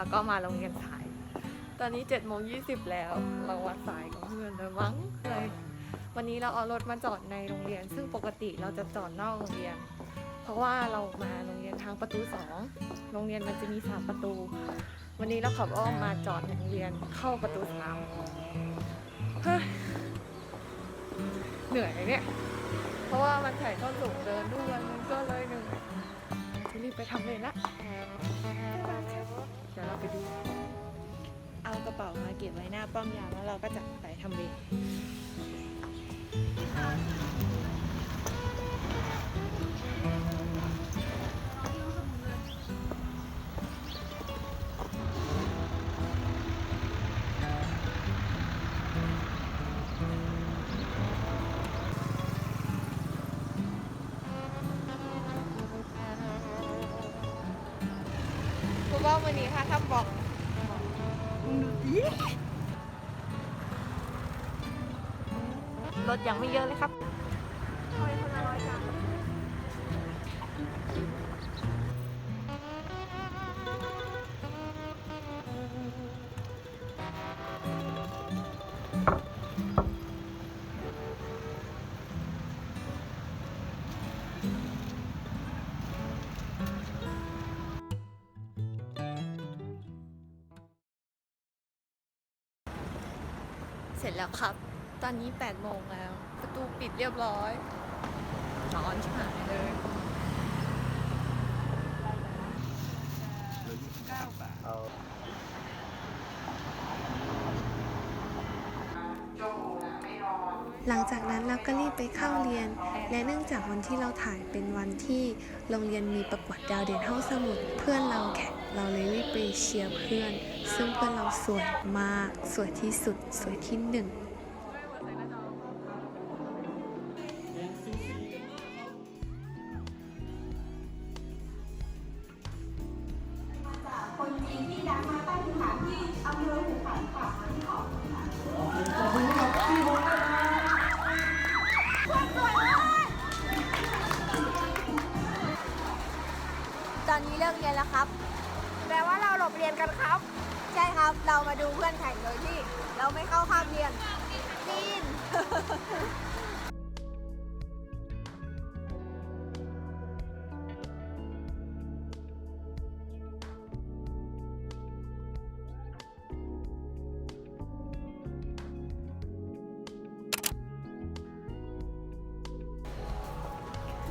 เราก็มาโรงเรียนสาย ตอนนี้7จ็ดโมงยีแล้ว เราวัดสายของเพื่อนเลยมั้งเลย วันนี้เราเอารถมาจอดในโรงเรียน ซึ่งปกติเราจะจอดนอกโรงเรียน เพราะว่าเรามาโรงเรียนทางประตูสองโรงเรียนมันจะมีสามประตู วันนี้เราขับอ้อมมาจอดในโรงเรียนเข้าประตูสามเฮ้ยเหนื่อยเนี่ย เพราะว่ามันถ่ายทอดสูงเดินด้วยมันก็เลยเหนื่อยรีบไปทำเลยนะ เดี๋ยวเราไปดู เอากระเป๋ามาเก็บไว้หน้าป้อมยามแล้วเราก็จะไปทำเวร ว่าวันนี้ค่ะถ้าบอกรถยังไม่เยอะเลยครับ เสร็จแล้วครับ ตอนนี้8โมงแล้ว ประตูปิดเรียบร้อย ร้อนชิบหายเลย ก็รีบไปเข้าเรียน และเนื่องจากวันที่เราถ่ายเป็นวันที่โรงเรียนมีประกวดดาวเด่นห้องสมุด เพื่อนเราแข่งเราเลยรีบไปเชียร์เพื่อน ซึ่งเพื่อนเราสวยมาก สวยที่สุด สวยที่หนึ่งคนจีนที่ดังมาตั้งถิ่นฐาที่อำเภอหูขันค่ะที่ขอบ เลิกเรียนแล้วครับ แปลว่าเราหลบเรียนกันครับ ใช่ครับ เรามาดูเพื่อนแข่งโดยที่ เราไม่เข้าข้ามเรียนจีน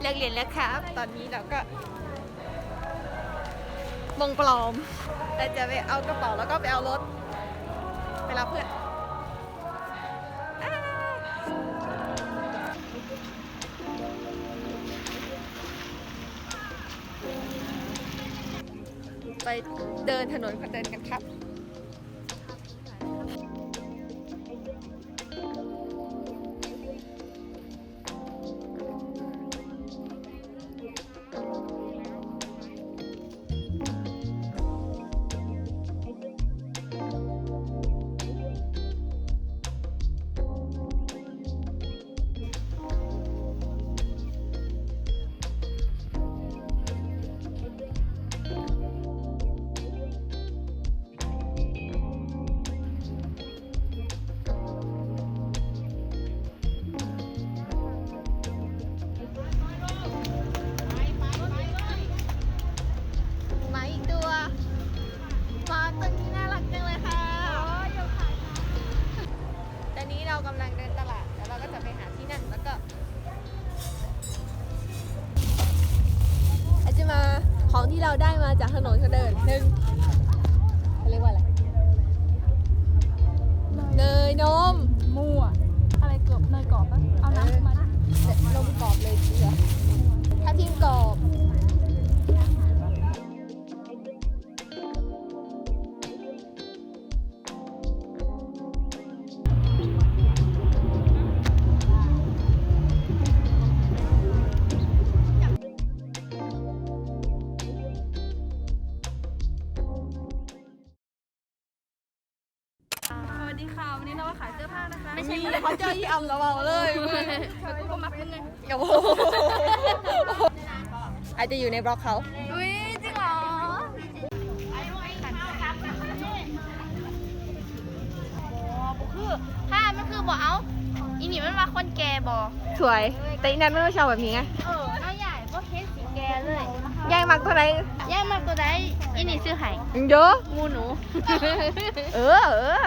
เลิกเรียนแล้วครับ ตอนนี้เราก็ มงปลอม แต่จะไปเอากระเป๋าแล้วก็ไปเอารถ ไปรับเพื่อนไปเดินถนนคนเดินกันครับ จากถนนเขาเดินหนึ่ง สดีค่ะ วันนี้เรามาขายเสื้อผ้านะคะไม่ใช่เขาเจอยี่อำเราเอาเลยกูก็มักมึงไงกับโอ้อาจจะอยู่ในบล็อกเขาอุ้ยจริงเหรอโอ้โหคือถ้ามันคือบอกเอาอีนี่มันมาคนแก่บอสวย แต่อีนันไม่ชอบแบบนี้ไงเออน้อใหญ่ก็เฮ็ดสีแก่เลยใหญ่มากตัวไหนใหญ่มากตัวไหนอีนี่ชื่อไห้เยอะงูหนู เออเออ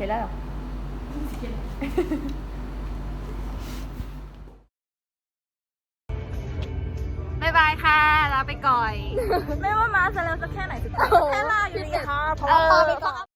ร็จแล้วเหรอบ๊ายบายค่ะลาไปก่อย ไม่ว่ามาจะเร็วสักแค่ไหนสุดท้ายแค่ลาอยู่ดีค่ะเพราะว่า